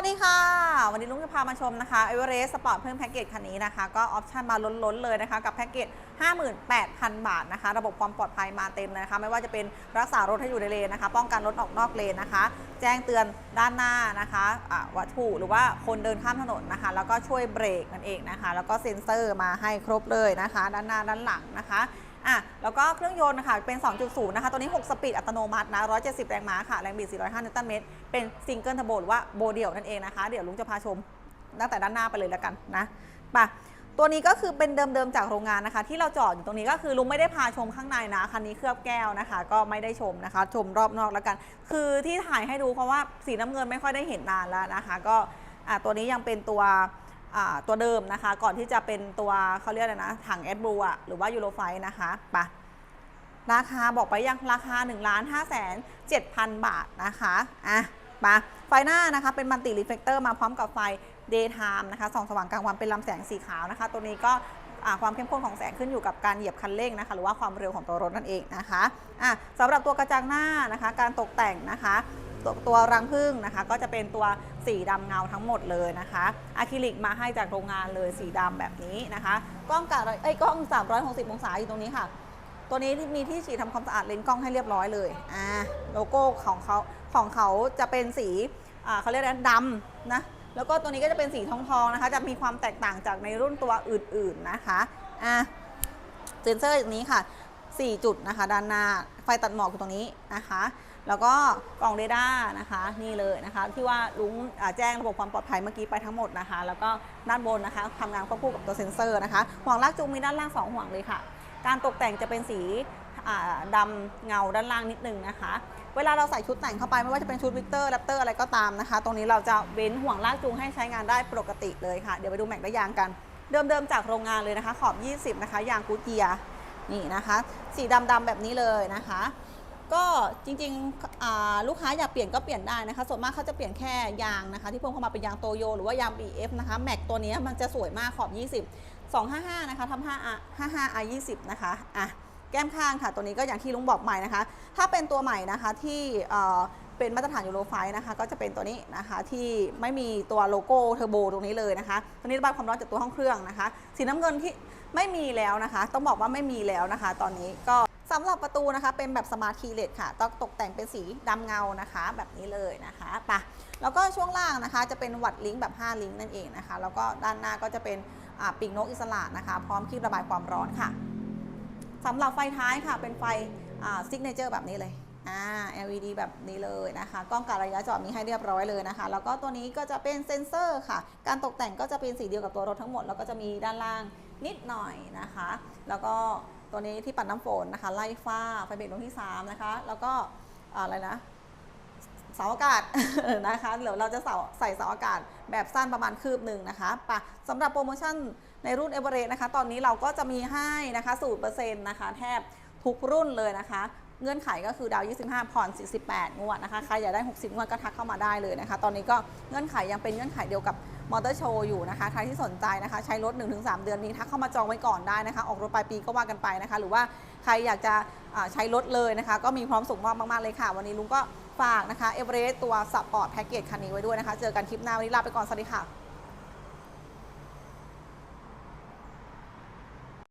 วัสดีค่ะ วันนี้ลุงจะพามาชมนะคะ e v e r e s t Sport เพิ่มแพ็กเกจคันนี้นะคะ ก็ออปชั่นมาล้นๆเลยนะคะ กับแพ็กเกจ 58,000 บาทนะคะ ระบบความปลอดภัยมาเต็มเลยนะคะ ไม่ว่าจะเป็นรักษารถให้อยู่ในเลนนะคะ ป้องกันรถออกนอกเลนนะคะ แจ้งเตือนด้านหน้านะคะะวัตถุหรือว่าคนเดินข้ามถนนนะคะ แล้วก็ช่วยเบรกนั่นเองนะคะ แล้วก็เซ็นเซอร์มาให้ครบเลยนะคะ ด้านหน้าด้านหลังนะคะ อะแล้วก็เครื่องยนต์นะคะเป็น 2.0 นะคะ ตัวนี้ 6 สปีดอัตโนมัตินะ 170 แรงม้าค่ะ แรงบิด 405 นิวตันเมตร เป็นซิงเกิลเทอร์โบหรือว่าโบเดี่ยวนั่นเองนะคะ เดี๋ยวลุงจะพาชมตั้งแต่ด้านหน้าไปเลยแล้วกันนะไปะตัวนี้ก็คือเป็นเดิมๆจากโรงงานนะคะ ที่เราจอดอยู่ตรงนี้ก็คือลุงไม่ได้พาชมข้างในนะคันนี้เคลือบแก้วนะคะ ก็ไม่ได้ชมนะคะ ชมรอบนอกแล้วกัน คือที่ถ่ายให้ดูเพราะว่าสีน้ำเงินไม่ค่อยได้เห็นนานแล้วนะคะ ก็อะตัวนี้ยังเป็นตัว ตัวเดิมนะคะ ก่อนที่จะเป็นตัวเขาเรียกอะไรนะ ถังแอดบลูอะหรือว่ายูโรไฟนะคะปะราคาบอกไปยังราคา1นึ่งล้านห้าแสนเจ็ดพันบาทนะคะอะปะไฟหน้านะคะ เป็นมัลติรีเฟกเตอร์มาพร้อมกับไฟ Daytime นะคะส่องสว่างกลางวันเป็นลำแสงสีขาวนะคะ ตัวนี้ก็ความเข้มข้นของแสงขึ้นอยู่กับการเหยียบคันเร่งนะคะ หรือว่าความเร็วของตัวรถนั่นเองนะคะอะสำหรับตัวกระจังหน้านะคะ การตกแต่งนะคะ ตัวตัวรังผึ้งนะคะ ก็จะเป็นตัวสีดำเงาทั้งหมดเลยนะคะอะคริลิกมาให้จากโรงงานเลยสีดำแบบนี้นะคะ กล้องกะเอ้กล้อง 360 องศาอยู่ตรงนี้ค่ะ ตัวนี้มีที่ฉีดทำความสะอาดเลนส์กล้องให้เรียบร้อยเลยอ่าโลโก้ของเขาของเขาจะเป็นสีอ่าเขาเรียกอะไรนะดำนะแล้วก็ตัวนี้ก็จะเป็นสีทองทองนะคะ จะมีความแตกต่างจากในรุ่นตัวอื่นๆนะคะอะเซนเซอร์อย่างนี้ค่ะ 4 จุดนะคะ ด้านหน้า ไฟตัดหมอกอยู่ตรงนี้นะคะ แล้วก็กล่องเรดาร์นะคะ นี่เลยนะคะ ที่ว่าลุงแจ้งระบบความปลอดภัยเมื่อกี้ไปทั้งหมดนะคะ แล้วก็ด้านบนนะคะทำงานควบคู่กับตัวเซ็นเซอร์นะคะห่วงลากจูงมีด้านล่าง 2 ห่วงเลยค่ะ การตกแต่งจะเป็นสีอ่าดำเงาด้านล่างนิดนึงนะคะ เวลาเราใส่ชุดแต่งเข้าไปไม่ว่าจะเป็นชุดวิกเตอร์แรปเตอร์อะไรก็ตามนะคะ ตรงนี้เราจะเว้นห่วงลากจูงให้ใช้งานได้ปกติเลยค่ะ เดี๋ยวไปดูแม็กได้ยางกัน เดิมๆจากโรงงานเลยนะคะ ขอบ 20 นะคะ ยางกูเกียร์ นี่นะคะ สีดำๆแบบนี้เลยนะคะ ก็จริงๆลูกค้าอยากเปลี่ยนก็เปลี่ยนได้นะคะ ส่วนมากเขาจะเปลี่ยนแค่ยางนะคะ ที่เพิ่มเข้ามาเป็นยางโตโยหรือว่ายาง BF นะคะแม็กตัวนี้มันจะสวยมากขอบ 20 255 นะคะทำ5 55 R 20 นะคะอะแก้มข้างค่ะ ตัวนี้ก็อย่างที่ลุงบอกใหม่นะคะ ถ้าเป็นตัวใหม่นะคะที่ เป็นมาตรฐานยูโรไฟนะคะก็จะเป็นตัวนี้นะคะที่ไม่มีตัวโลโก้เทอร์โบตรงนี้เลยนะคะตัวนี้ระบายความร้อนจากตัวห้องเครื่องนะคะ สีน้ำเงินที่ไม่มีแล้วนะคะ ต้องบอกว่าไม่มีแล้วนะคะ ตอนนี้ก็สำหรับประตูนะคะเป็นแบบสมาร์ทคีย์เลสค่ะต้องตกแต่งเป็นสีดำเงานะคะ แบบนี้เลยนะคะไปะแล้วก็ช่วงล่างนะคะจะเป็นวัดลิงก์แบบ 5 ลิงก์นั่นเองนะคะ แล้วก็ด้านหน้าก็จะเป็นปีกนกอิสระนะคะ พร้อมคลิประบายความร้อนค่ะสำหรับไฟท้ายค่ะเป็นไฟซิกเนเจอร์แบบนี้เลย อ่า LED แบบนี้เลยนะคะ กล้องการระยะจอดมีให้เรียบร้อยเลยนะคะ แล้วก็ตัวนี้ก็จะเป็นเซ็นเซอร์ค่ะ การตกแต่งก็จะเป็นสีเดียวกับตัวรถทั้งหมด แล้วก็จะมีด้านล่างนิดหน่อยนะคะ แล้วก็ตัวนี้ที่ปัดน้ำฝนนะคะ ไล่ฟ้า ไฟเบรกดวงที่ 3 นะคะ แล้วก็อ่าอะไรนะเสาอากาศนะคะเดี๋ยวเราจะเสาใส่เสาอากาศแบบสั้นประมาณคืบหนึ่งนะคะปะสำหรับโปรโมชั่นในรุ่นเอเวอเรสต์นะคะ ตอนนี้เราก็จะมีให้นะคะสูตรเปอร์เซ็นต์นะคะ แทบทุกรุ่นเลยนะคะ เงื่อนไขก็คือดาว 25 ผ่อน 48 งวดนะคะ ใครอยากได้ 60 งวดก็ทักเข้ามาได้เลยนะคะ ตอนนี้ก็เงื่อนไขยังเป็นเงื่อนไขเดียวกับมอเตอร์โชว์อยู่นะคะ ใครที่สนใจนะคะ ใช้รถ 1-3 เดือนนี้ทักเข้ามาจองไว้ก่อนได้นะคะ ออกรถปลายปีก็ว่ากันไปนะคะ หรือว่าใครอยากจะใช้รถเลยนะคะ ก็มีพร้อมส่งมอบมาก ๆ เลยค่ะ วันนี้ลุงก็ฝากนะคะเอเวอเรสต์ตัวสปอร์ตแพ็กเกจคันนี้ไว้ด้วยนะคะ เจอกันคลิปหน้าวันนี้ลาไปก่อน สวัสดีค่ะ